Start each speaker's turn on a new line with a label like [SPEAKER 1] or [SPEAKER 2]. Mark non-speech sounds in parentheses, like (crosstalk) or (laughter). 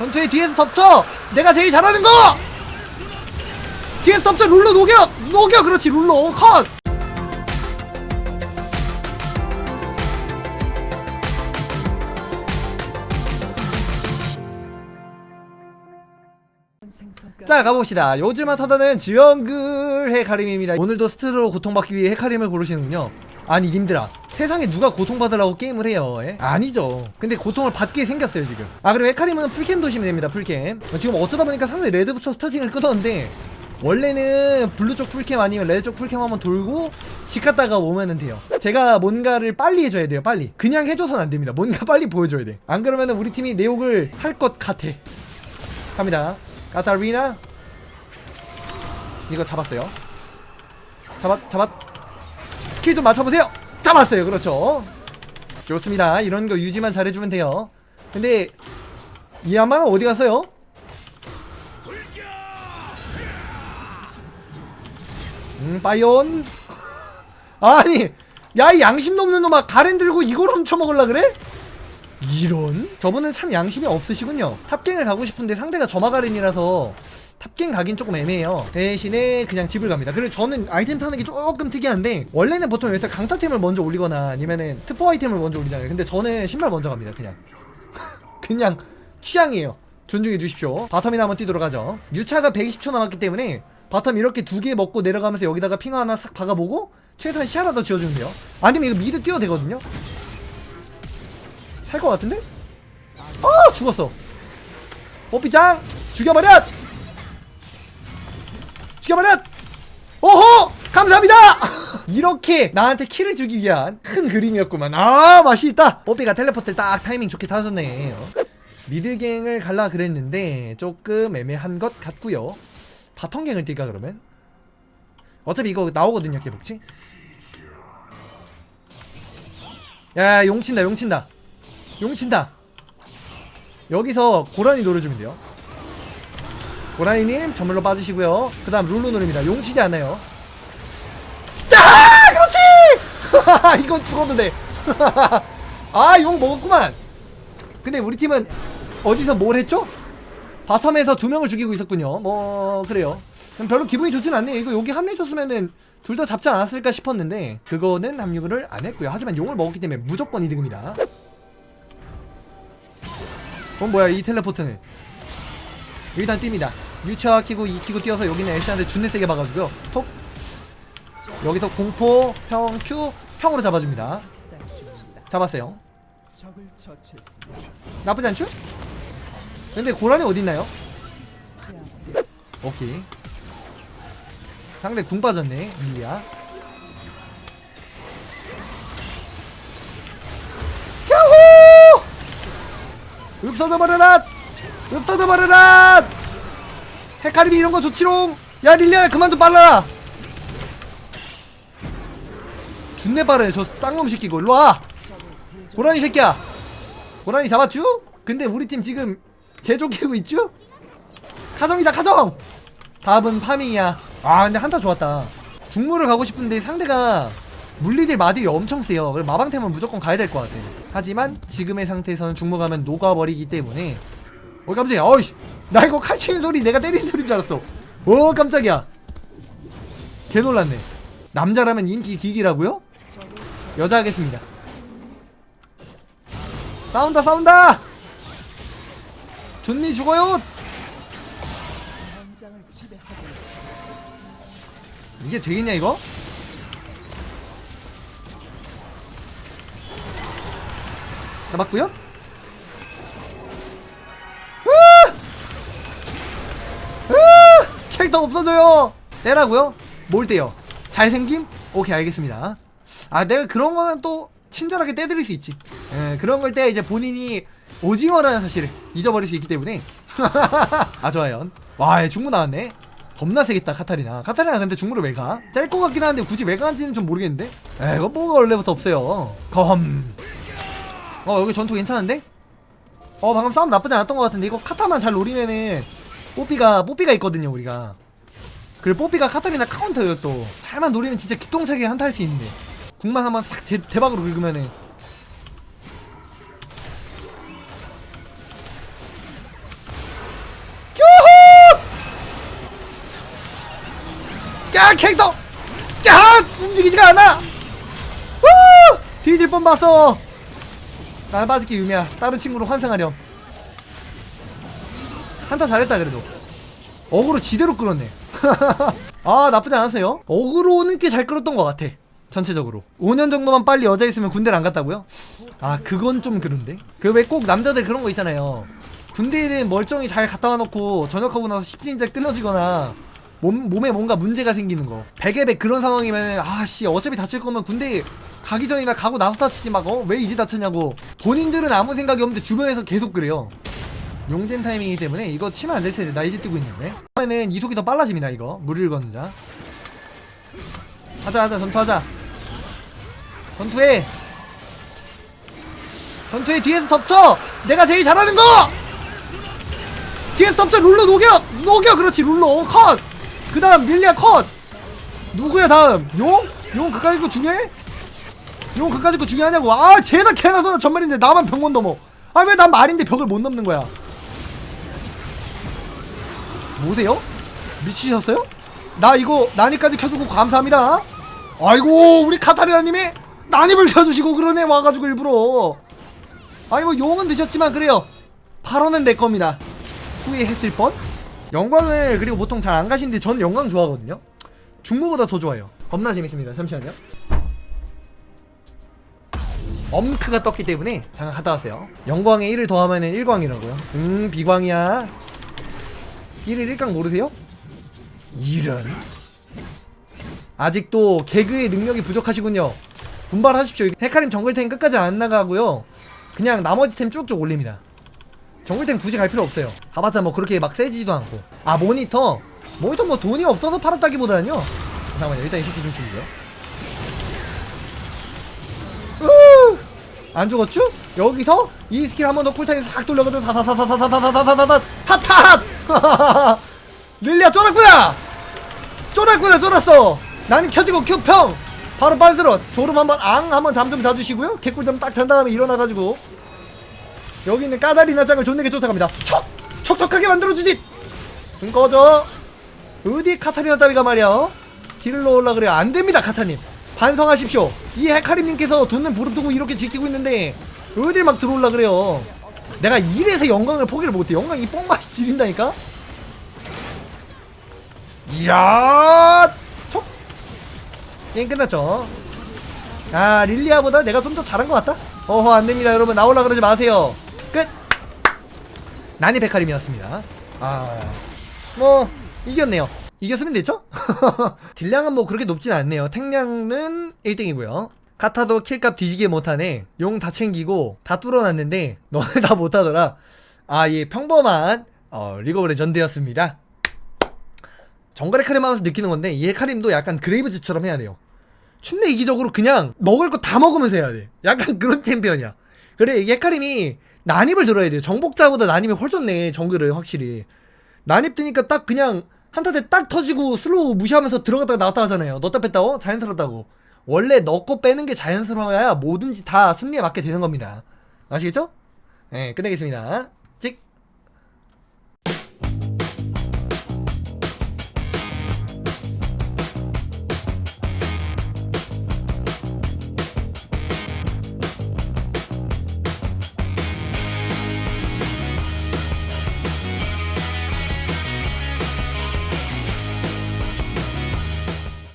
[SPEAKER 1] 전투에 뒤에서 덮쳐! 내가 제일 잘하는 거! 뒤에서 덮쳐 룰로 녹여! 녹여! 그렇지 룰로. 컷! 자 가봅시다. 요즘 핫하다는 지영글 헤카림입니다. 오늘도 스트로 고통받기 위해 헤카림을 고르시는군요. 아니 님들아 세상에 누가 고통받으라고 게임을 해요 예? 아니죠. 근데 고통을 받게 생겼어요 지금. 아 그리고 헤카림은 풀캠 도시면 됩니다 풀캠. 지금 어쩌다 보니까 상대 레드부터 스타팅을 끊었는데 원래는 블루 쪽 풀캠 아니면 레드 쪽 풀캠 한번 돌고 집 갔다가 오면은 돼요. 제가 뭔가를 빨리 해줘야 돼요 빨리. 그냥 해줘선 안 됩니다. 뭔가 빨리 보여줘야 돼안 그러면은 우리 팀이 내욕을 할 것 같아. 갑니다. 카타리나. 이거 잡았어요. 잡았 잡았. 스킬 좀 맞춰보세요 잡았어요. 그렇죠. 좋습니다. 이런 거 유지만 잘해주면 돼요. 근데 이 양반은 어디 갔어요? 음 파이온. 아니 야 이 양심 넘는 놈아. 가렌 들고 이걸 훔쳐먹을라 그래? 이런? 저분은 참 양심이 없으시군요. 탑갱을 가고 싶은데 상대가 점화가렌이라서 탑갱 가긴 조금 애매해요. 대신에 그냥 집을 갑니다. 그리고 저는 아이템 타는 게 조금 특이한데 원래는 보통 여기서 강타템을 먼저 올리거나 아니면은 특포 아이템을 먼저 올리잖아요. 근데 저는 신발 먼저 갑니다 그냥. (laughs) 그냥 취향이에요. 존중해 주십시오. 바텀이나 한번 뛰도록 하죠. 유차가 120초 남았기 때문에 바텀 이렇게 두 개 먹고 내려가면서 여기다가 핑 하나 싹 박아보고 최소한 시 하나 더 지어주면 돼요. 아니면 이거 미드 뛰어도 되거든요? 살 것 같은데? 아 죽었어. 뽀삐짱! 죽여버려 죽여버려 오호! 감사합니다! (laughs) 이렇게 나한테 키를 주기 위한 큰 그림이었구만. 아 맛이 있다! 뽀삐가 텔레포트를 딱 타이밍 좋게 타줬네. 미드갱을 갈라 그랬는데 조금 애매한 것 같고요. 바텀갱을 뛸까 그러면? 어차피 이거 나오거든요 개복치. 야 용친다 용친다. 용친다. 여기서 고라니 노려주면 돼요 고라니님 전멸로 빠지시고요. 그 다음 룰루 노립니다. 용치지 않아요. 아 그렇지! (laughs) 이건 죽어도 돼 아 용 (laughs) 먹었구만. 근데 우리 팀은 어디서 뭘 했죠? 바텀에서 두 명을 죽이고 있었군요. 뭐 그래요. 그럼 별로 기분이 좋진 않네요. 이거 여기 합류해줬으면은 둘 다 잡지 않았을까 싶었는데 그거는 합류를 안 했고요. 하지만 용을 먹었기 때문에 무조건 이득입니다. 그럼 뭐야 이 텔레포트는 일단 뜁니다 유차 키고 2 키고 뛰어서 여기는 애쉬한테 준내 세게 봐가지고요 톡 여기서 공포 평 Q 평으로 잡아줍니다 잡았어요. 나쁘지 않죠? 근데 고란이?
[SPEAKER 2] 제압.
[SPEAKER 1] 오케이 상대 궁 빠졌네 밀리야 야호 읍서져 버려라 읍서져 버려라 헤카림이 이런 거 좋지롱! 야 릴리야 그만 좀 빨라라! 준내 빠르네 저 쌍놈 새끼 고 일로 와! 고라니 새끼야! 고라니 잡았쥬? 근데 우리 팀 지금 개조 캐고 있쥬? 카정이다 카정! 답은 파밍이야. 아 근데 한타 좋았다. 중무를 가고 싶은데 상대가 물리딜 마딜이 엄청 세요. 그래서 마방템은 무조건 가야 될 것 같아. 하지만 지금의 상태에서는 중무 가면 녹아버리기 때문에 어 깜짝이야 어이씨 나 이거 칼 치는 소리 내가 때리는 소리인 줄 알았어 오 깜짝이야 개 놀랐네 남자라면 인기 기기라고요? 여자 하겠습니다 싸운다 싸운다 존니 죽어요. 이게 되겠냐 이거? 나 맞고요? 캐릭터 없어져요. 떼라고요? 뭘 떼요? 잘생김? 오케이 알겠습니다. 아 내가 그런 거는 또 친절하게 떼드릴 수 있지. 예, 그런 걸 때 이제 본인이 오징어라는 사실을 잊어버릴 수 있기 때문에 (laughs) 아 좋아요. 와 중무 나왔네. 겁나 세겠다 카타리나 카타리나 근데 중무를 왜 가? 뗄것 같긴 한데 굳이 왜 가는지는 좀 모르겠는데 에 이거 뭐가 원래부터 없어요 검어 여기 전투 괜찮은데? 어 방금 싸움 나쁘지 않았던 것 같은데 이거 카타만 잘 노리면은 뽀삐가 뽀삐가 있거든요 우리가. 그리고 뽀삐가 카타리나 카운터예요 또. 잘만 노리면 진짜 기똥차게 한타 할 수 있는데. 궁만 한번 싹 제, 대박으로 긁으면은. 야 캐릭터! 야 움직이지가 않아! 후! 뒤질 뻔 봤어! 날바지기 유미야. 다른 친구로 환승하렴. 한타 잘했다 그래도. 어그로 지대로 끌었네. (laughs) 아 나쁘지 않았어요. 어그로는 꽤 잘 끌었던 것 같아 전체적으로. 5년 정도만 빨리 여자 있으면 군대를 안 갔다고요? 아 그건 좀 그런데. 그 왜 꼭 남자들 그런 거 있잖아요. 군대에는 멀쩡히 잘 갔다 와놓고 전역하고 나서 십진자 끊어지거나 몸, 몸에 뭔가 문제가 생기는 거. 베개백 그런 상황이면 아씨 어차피 다칠 거면 군대 가기 전이나 가고 나서 다치지 막 어 왜 이제 다쳤냐고. 본인들은 아무 생각이 없는데 주변에서 계속 그래요 용젠 타이밍이기 때문에 이거 치면 안 될 텐데 나 이제 뛰고 있는데. 다음에는 이속이 더 빨라집니다 이거. 물을 걷는 자. 하자 하자 전투하자. 전투해! 전투해 뒤에서 덮쳐! 내가 제일 잘하는 거! 뒤에서 덮쳐 룰러 녹여! 녹여 그렇지 룰러 컷그 다음 밀리아 컷! 누구야 다음? 용? 용 그까짓 거 중요해? 용 그까짓 거 중요하냐고. 아 쟤나 걔나 서나 전말인데 나만 병못 넘어. 아 왜 난 말인데 벽을 못 넘는 거야 뭐세요? 미치셨어요? 나 이거 난이까지 켜주고 감사합니다. 아이고 우리 카타리나님이 난입을 켜주시고 그러네 와가지고 일부러. 아니 뭐 용은 드셨지만 그래요. 8원은 내 겁니다. 후회했을 뻔? 영광을 그리고 보통 잘 안 가시는데 저는 영광 좋아하거든요. 중무보다 더 좋아요. 겁나 재밌습니다. 잠시만요. 엄크가 떴기 때문에 잠깐 갔다 왔어요. 영광에 1을 더하면은 1광이라고요. 음 비광이야 1을 1강 모르세요? 이런 아직도 개그의 능력이 부족하시군요 분발하십시오 헤카림 정글탱 끝까지 안 나가고요 그냥 나머지 템 쭉쭉 올립니다 정글탱 굳이 갈 필요 없어요 가봤자 뭐 그렇게 막 세지도 않고 아 모니터 모니터 뭐 돈이 없어서 팔았다기보다는요 잠깐만요 일단 이 새끼 좀 죽이고요 으! 안 죽었죠? 여기서 이 스킬 한 번 더 쿨타임 싹 돌려가지고 다다다다다다다다다다 핫핫 (laughs) 릴리아 쫄았구나! 쫄았구나 쫄았어! 나는 켜지고 큐평! 바로 빤스러 졸음 한번 앙 한번 잠 좀 자주시고요. 개꿀잠 딱 잔 다음에 일어나가지고. 여기 있는 까다리나 짱을 존내게 쫓아갑니다. 촉! 촉촉하게 만들어주지! 등 꺼져! 어디 카타리나 따위가 말이야? 길을 넣으려 그래요. 안 됩니다 카타님. 반성하십시오. 이 헤카림님께서 두는 부름 두고 이렇게 지키고 있는데 어딜 막 들어올라 그래요 내가 이래서 영광을 포기를 못해. 영광 이 뽕맛이 지린다니까? 이야 톡. 게임 끝났죠? 아 릴리아보다 내가 좀 더 잘한 것 같다? 어허 안 됩니다 여러분. 나올라 그러지 마세요. 끝. 난이 베카림이었습니다. 아 뭐 이겼네요. 이겼으면 됐죠? (laughs) 딜량은 뭐 그렇게 높진 않네요. 탱량은 1등이고요 카타도 킬값 뒤지게 못하네. 용 다 챙기고 다 뚫어놨는데 너네 다 못하더라. 아 예 평범한 어, 리그 오브 레전드였습니다. 정글의 카림 하면서 느끼는 건데 이 헤카림도 약간 그레이브즈처럼 해야 돼요. 춘내 이기적으로 그냥 먹을 거 다 먹으면서 해야 돼. 약간 그런 챔피언이야. 그래 이 헤카림이 난입을 들어야 돼요. 정복자보다 난입이 훨씬 네 정글을 확실히. 난입 뜨니까 딱 그냥 한타 때딱 터지고 슬로우 무시하면서 들어갔다가 나왔다 하잖아요. 넣다 뺐다고? 자연스럽다고 원래 넣고 빼는 게 자연스러워야 뭐든지 다 승리에 맞게 되는 겁니다 아시겠죠? 네 끝내겠습니다